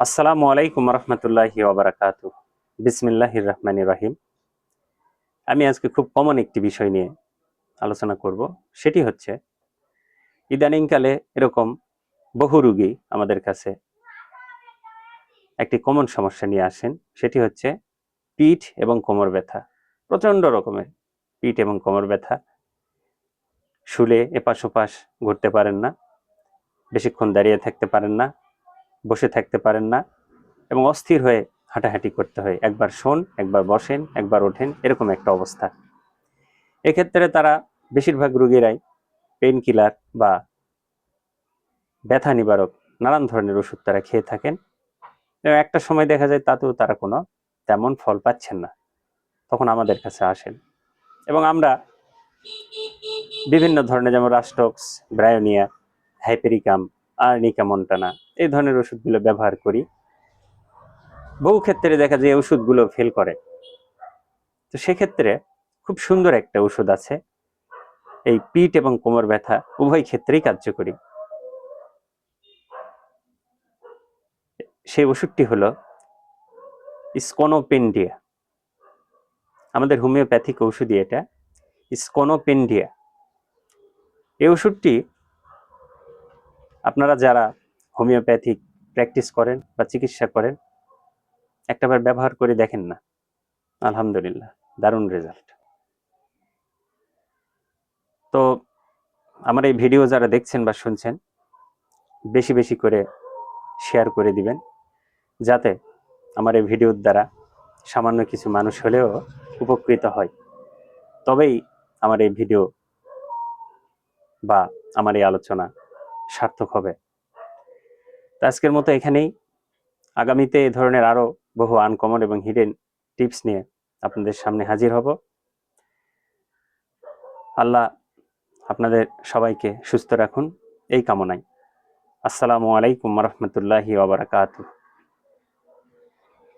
আসসালামু আলাইকুম রহমতুল্লাহি ওবরাকাতু বিসমিল্লাহির রহমানির রহিম। আমি আজকে খুব কমন একটি বিষয় নিয়ে আলোচনা করব। সেটি হচ্ছে, ইদানিংকালে এরকম বহু রুগী আমাদের কাছে একটি কমন সমস্যা নিয়ে আসেন। সেটি হচ্ছে পিঠ এবং কোমর ব্যথা। প্রচণ্ড রকমের পিঠ এবং কোমর ব্যথা। শুলে এপাশ ওপাশ ঘুরতে পারেন না, বেশিক্ষণ দাঁড়িয়ে থাকতে পারেন না বসে থাকতে পারেন না এবং অস্থির হয়ে হাঁটাহাঁটি করতে হয়। একবার শোন, একবার বসেন, একবার ওঠেন, এরকম একটা অবস্থা। এক্ষেত্রে তারা বেশিরভাগ রুগীরাই পেইন কিলার বা ব্যথা নিবারক নানান ধরনের ওষুধ তারা খেয়ে থাকেন। এবং একটা সময় দেখা যায় তাতেও তারা কোনো তেমন ফল পাচ্ছেন না। তখন আমাদের কাছে আসেন। এবং আমরা বিভিন্ন ধরনের যেমন Rhus tox Bryonia Hypericum Arnica montana এই ধরনের ওষুধগুলো ব্যবহার করি। বহু ক্ষেত্রে দেখা যায় ওষুধগুলো ফেল করে। তো সেক্ষেত্রে খুব সুন্দর একটা ওষুধ আছে। এই পিঠ এবং কোমর ব্যথা উভয় ক্ষেত্রেই কার্যকরী। সেই ওষুধটি হল স্কোনোপেন্ডিয়া। আমাদের হোমিওপ্যাথিক ঔষধি এটা, স্কোনোপেন্ডিয়া। এই ওষুধটি আপনারা যারা হোমিওপ্যাথিক প্র্যাকটিস করেন বা চিকিৎসা করেন, একটাবার ব্যবহার করে দেখেন না। আলহামদুলিল্লাহ, দারুণ রেজাল্ট তো আমার এই ভিডিও যারা দেখছেন বা শুনছেন, বেশি বেশি করে শেয়ার করে দিবেন, যাতে আমার এই ভিডিওর দ্বারা সামান্য কিছু মানুষ হলেও উপকৃত হয়। তবেই আমার এই ভিডিও বা আমার এই আলোচনা সার্থক হবে। তো আজকের মতো এখানেই। আগামীতে এ ধরনের আরও বহু আনকমন এবং হিডেন টিপস নিয়ে আপনাদের সামনে হাজির হব। আল্লাহ আপনাদের সবাইকে সুস্থ রাখুন। এই কামনায়। আসসালামু আলাইকুম রহমতুল্লাহি ওবরাকাতুহ